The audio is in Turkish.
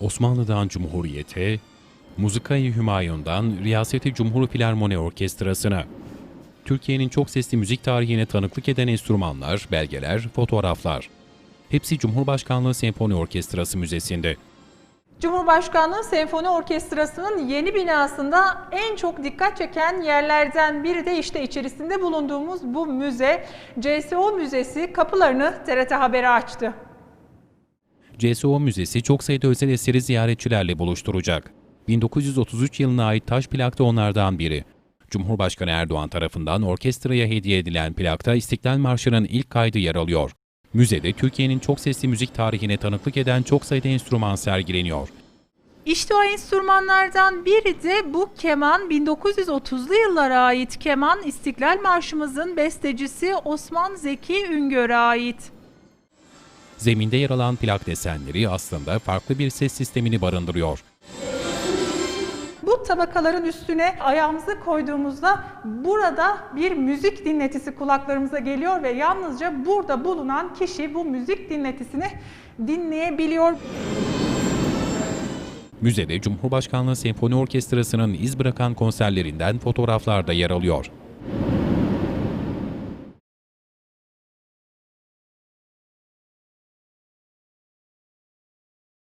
Osmanlı'dan Cumhuriyete, Muzikayı Hümayun'dan Riyaseti Cumhur Filarmoni Orkestrası'na, Türkiye'nin çok sesli müzik tarihine tanıklık eden enstrümanlar, belgeler, fotoğraflar. Hepsi Cumhurbaşkanlığı Senfoni Orkestrası Müzesi'nde. Cumhurbaşkanlığı Senfoni Orkestrası'nın yeni binasında en çok dikkat çeken yerlerden biri de işte içerisinde bulunduğumuz bu müze. CSO Müzesi kapılarını TRT Haber'e açtı. CSO Müzesi çok sayıda özel eseri ziyaretçilerle buluşturacak. 1933 yılına ait taş plak da onlardan biri. Cumhurbaşkanı Erdoğan tarafından orkestraya hediye edilen plakta İstiklal Marşı'nın ilk kaydı yer alıyor. Müzede Türkiye'nin çok sesli müzik tarihine tanıklık eden çok sayıda enstrüman sergileniyor. İşte o enstrümanlardan biri de bu keman 1930'lu yıllara ait keman İstiklal Marşımızın bestecisi Osman Zeki Üngör'e ait. Zeminde yer alan plak desenleri aslında farklı bir ses sistemini barındırıyor. Bu tabakaların üstüne ayağımızı koyduğumuzda burada bir müzik dinletisi kulaklarımıza geliyor ve yalnızca burada bulunan kişi bu müzik dinletisini dinleyebiliyor. Müzede Cumhurbaşkanlığı Senfoni Orkestrası'nın iz bırakan konserlerinden fotoğraflar da yer alıyor.